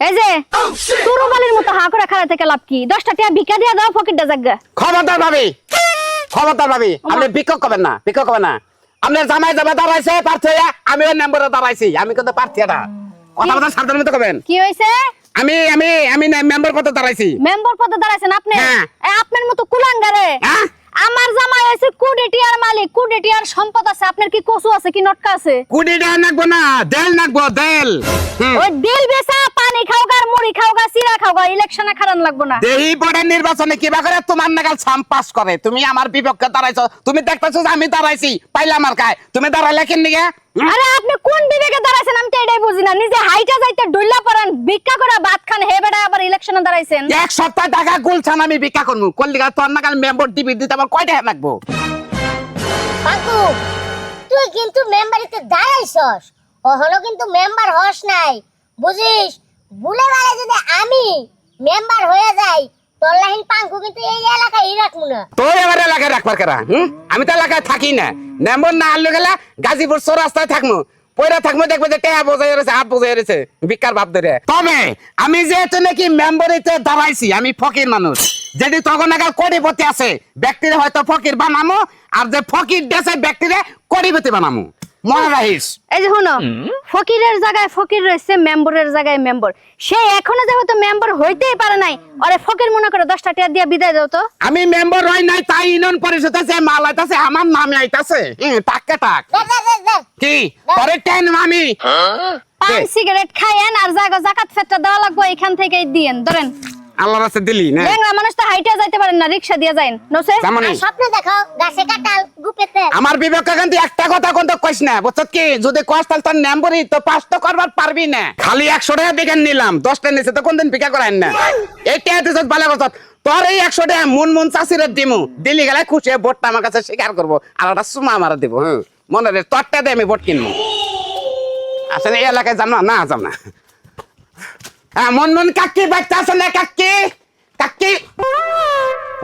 এই যে তুরুবালির মতো হা করে খাড়া থেকে লাভ কি? দশটা টিয়া ভিক্ষা দিয়া দাও ফকিরটা জাগা খবরদার ভাবি! খবরদার ভাবি! আপনি বিক্ষোভ করবেন না করবেন না। আপনার জামাই জামাই দাঁড়াইছে আমিও নম্বরে দাঁড়াইছি আমি কিন্তু প্রার্থী এটা কথা কথা সাবধান মতো করবেন। কি হয়েছে আমি আমি আমি মেম্বার পদে দাঁড়াইছি। মেম্বার পদে দাঁড়াইছেন আপনি? হ্যাঁ। আপনার মতো কুলাঙ্গারে। হ্যাঁ? আমার জামাই আছে কুডেটিয়ার মালিক কুডেটিয়ার সম্পদ আছে। আপনার কি কচু আছে কি নটকা আছে? কুড়ি টাকা নাকবো না দেল নাকবো দেল। ওই দিল বেচা পানি খাওগা গার মুড়ি খাওগা খাও খাওগা ইলেকশনে খারান লাগবো না। দেহি বড় নির্বাচনে কিবা করে তোমার নাগাল ছাম পাস করে। তুমি আমার বিপক্ষে দাঁড়াইছো তুমি দেখতেছো যে আমি দাঁড়াইছি পাইলাম আর কায়। তুমি দাঁড়াইলে কেন নিগে? আরে আপনি কোন বিবেকে দাঁড়াইছেন? আমি তো এটাই বুঝি না। নিজে হাইটা যাইতে ডুইলা পড়েন ভিক্ষা করে ভাত খান হে বেড়া আবার ইলেকশনে দাঁড়াইছেন। এক সপ্তাহ টাকা গুলছান আমি ভিক্ষা করব। কল্লিকা তোর নাগাল মেম্বার দিবি দিতে আমার কয় টাকা লাগবো? পাকু তুই কিন্তু মেম্বারিতে দাঁড়াইছস। ওহনো কিন্তু মেম্বার হস নাই। বুঝিস? ভুলে গেলে যদি আমি মেম্বার হয়ে যাই তোর লাহিন পাঙ্কু কিন্তু? আমি যে টেয়া বোঝাই রয়েছে, হাত বোঝাই রয়েছে, ভিক্ষার ভাব ধরে। তবে আমি যেহেতু নাকি মেম্বারিতে দাঁড়াইছি, আমি ফকির মানুষ। যেটি তখন আগে কোটিপতি আছে, ব্যক্তিরে হয়তো ফকির বানামো, আর যে ফকির দেশে ব্যক্তিরে কোটিপতি বানামো। মনে রাখিস এই যে শুনো ফকিরের জায়গায় ফকির রয়েছে মেম্বরের জায়গায় মেম্বার। সে এখনও যেহেতু মেম্বার হইতেই পারে নাই আরে ফকির মনে করে দশটা টিয়া দিয়ে বিদায় দাও তো। আমি মেম্বার হই নাই তাই ইউনিয়ন পরিষদে যে মাল আইতাছে আমার নামে আইতাছে। টাককে টাক। কি পরে টেন আমি পান সিগারেট খাইয়েন আর জায়গা জাকাত ফেটটা দেওয়া লাগবে এখান থেকেই দিয়েন ধরেন। আল্লাহ রাস্তা দিলি না? ল্যাংড়া মানুষ তো হাইটে যাইতে পারেন না রিক্সা দিয়ে যাইন। নসে? জামানি আর স্বপ্নে দেখো গাছে কাঁঠাল গুপেতে আমার বিবেক কিন্তু একটা কথা কোন তো কইস না বুঝছ কি? যদি কস তাহলে তোর নাম্বারই তো পাস তো করবার পারবি না। খালি একশো টাকা দিকে নিলাম দশটা নিচে তো কোনদিন পিকা করাই না। এইটা দিছ ভালো কথা তোর এই একশো টাকা মন মন চাষিরে দিমু। দিলি গেলে খুশি ভোটটা আমার কাছে স্বীকার করব আর ওটা সুমা আমার দিব হ্যাঁ। মনে রে তোরটা দিয়ে আমি ভোট কিনবো। আসলে এই এলাকায় যাম না? না যাম না। মন মন কাকি বাচ্চা আছে না কাকি? কাকি?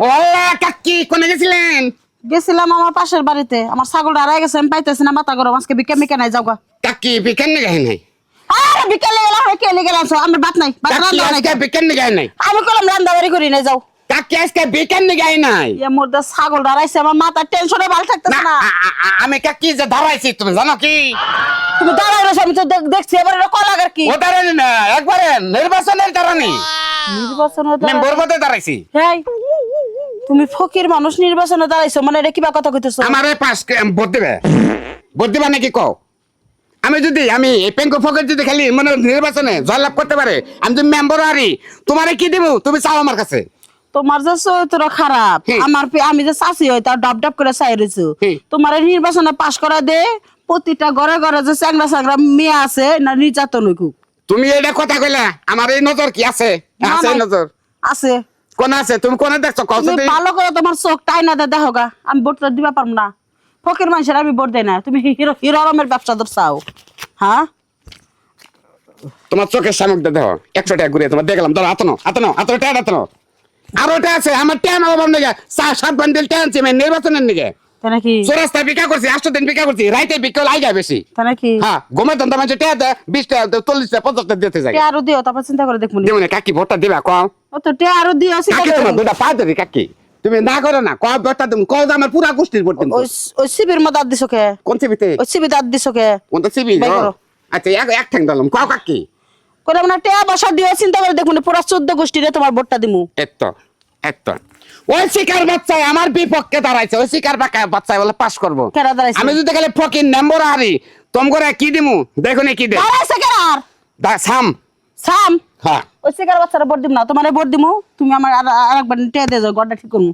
ওলা কাকি কোনে গেছিলেন? গেছিলাম আমার পাশের বাড়িতে। আমার ছাগল হারাই গেছে আমি পাইতেছি না মাথা গরম। আজকে বিকে মিকে নাই যাওগা কাকি বিকেন নিয়ে গাই নাই? আরে বিকেলে গেলাম কে কেলে গেলাম আমার বাত নাই বাত রান্না নাই আজকে নিয়ে নি গাই নাই? আমি কলম রান্না বাড়ি করি নাই যাও। কাকি আজকে বিকেন নি গাই নাই। ইয়া ছাগল হারাইছে আমার মাথা টেনশনে ভালো থাকতেছে না না। আ- আ- আ- আমি কাকি যে ধরাইছি তুমি জানো কি? তুমি দাঁড়াই রয়েছো আমি তো দেখ- দেখছি এবার এটা কলাগার কি? না একবারে নির্বাচনের দাঁড়ানি দাঁড়াইছি তুমি ফকির মানুষ নির্বাচনে দাঁড়াইছো মানে এটা কিবা কথা কইতেছো? আমারে পাস ভোট দিবে। ভোট দিবা নাকি কও? আমি যদি আমি পেঙ্কু ফকের যদি খালি মানে নির্বাচনে জয়লাভ করতে পারে আমি যদি মেম্বর হারি তোমারে কি দিব? তুমি চাও আমার কাছে। তোমার যে চরিত্র খারাপ। আমার আমি যে চাষি হই তার ডাব ডাব করে চাই রয়েছে। তোমার নির্বাচনে পাশ করা দে প্রতিটা ঘরে ঘরে যে চ্যাংরা চ্যাংরা মেয়ে আছে না নির্যাতন হইকু তুমি এটা কথা কইলা আমার এই নজর কি আছে? আছে নজর? আছে। কোন আছে? তুমি কোনে দেখছ? কও তুমি ভালো করে তোমার চোখ টাইনা দে দেখো গা আমি ভোটটা দিবা পারব না। ফকির মানুষের আমি ভোট দেই না। তুমি হিরো হিরো আলমের ব্যবসা ধরছাও হ্যাঁ? তোমার চোখের সামনে দেখো একশো টাকা ঘুরে তোমার দেখলাম ধরো হাতনো হাতনো হাতনো টাকা হাতনো আর ওটা আছে আমার ট্যান অভাব নেগে চা সাত বান্ডিল ট্যান আছে আমি নির্বাচনের নিগে তাই নাকি? চৌরাস্তা বিকা করছি আটশো দিন বিকা করছি রাইতে বিকা লাই যায় বেশি। তাই নাকি? হ্যাঁ ঘুমে তো মানুষ টাকা দেয় বিশ টাকা দেয়, চল্লিশ টাকা পঞ্চাশ টাকা দিতে যায় টে আরও দিও তারপর চিন্তা করে দেখব যেমন কাকি ভোটটা দিবা কম ও তো টে আরও দিও চিন্তা কাকি করে তোমার দেখব। দুটা পা ধরি কাকি। তুমি না করো না কম ভোটটা তুমি কম আমার পুরা গোষ্ঠীর ভোট ওই শিবির মধ্যে দাঁত দিছো কে? কোন চিবিতে ওই শিবির দাঁত দিছো কে? কোন তো চিবি আচ্ছা এক এক ঠ্যাং দিলাম কাকি। বসা দিও চিন্তা করে পুরা চোদ্দ গোষ্ঠীরে তোমার ভোটটা দিমু। ওই শিকার বাচ্চায় আমার বিপক্ষে দাঁড়াইছে ওই শিকার বাচ্চায় বলে পাস করব। কেরা দাঁড়াইছে? আমি যদি খালি ফকির নম্বর হারি তোম করে কি দিমু? দেখো কি দে দাঁড়াইছে কেন আর দা সাম। সাম? হ্যাঁ। ওই শিকার বাচ্চারা ভোট দিম না তোমার ভোট দিমু তুমি আমার আর দিয়ে যাও গড়টা ঠিক করমু।